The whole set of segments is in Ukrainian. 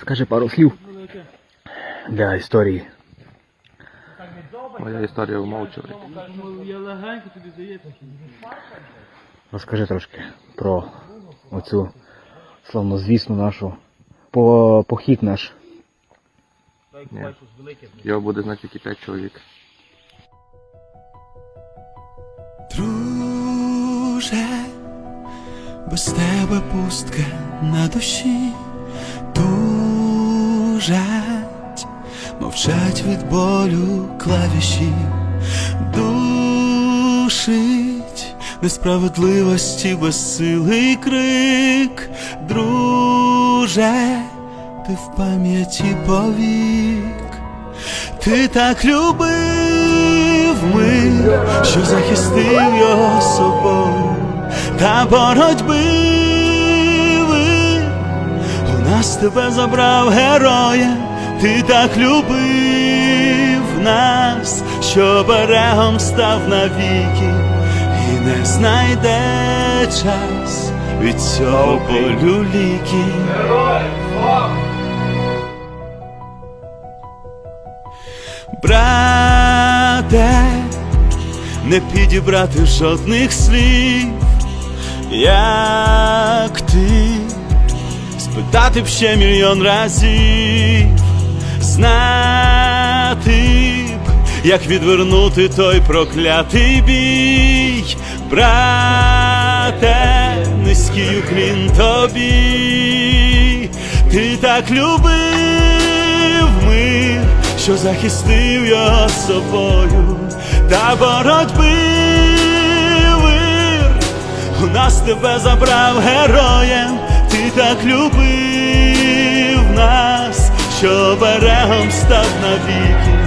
Скажи пару слів для історії. Моя історія умовчує. Я легенько тобі здається. Розкажи трошки про оцю славнозвісну нашу по, похід наш. Ні. Його буде знати тільки 5 чоловік. Друже, без тебе пустка на душі тужать, мовчать від болю клавіші, душить несправедливості безсилий крик, друже, ти в пам'яті повік. Ти так любив мир, що захистив його собою, та боротьби у нас тебе забрав героя, ти так любив нас, що берегом став навіки, і не знайде час від цього болю ліки. Брате, не підібрати жодних слів, як ти, спитати б ще мільйон разів, знати б, як відвернути той проклятий бій, брате, низький уклін тобі, ти так любив мир, що захистив його собою, та боротьби у нас тебе забрав героєм, ти так любив нас, що берегом став навіки,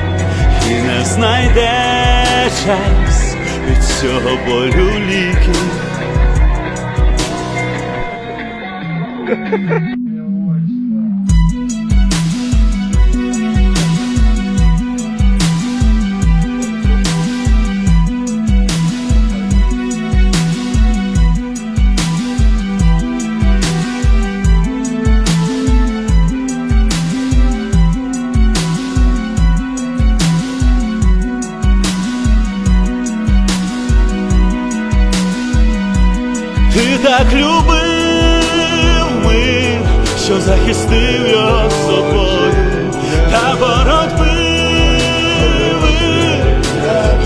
і не знайде час від цього болю ліки. Ти так любив мир, що захистив його собою, та боротьби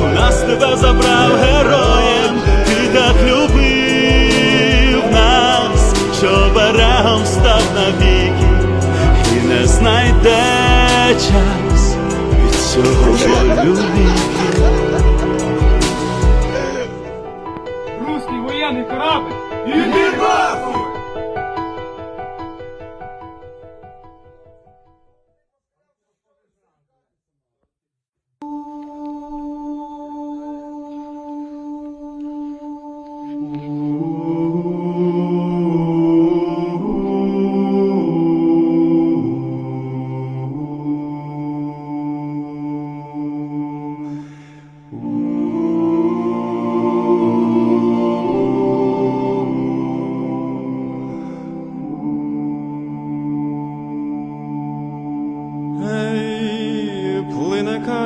у нас тебе забрав героєм, ти так любив нас, що берегом став навіки, і не знайде час від цього болю віки.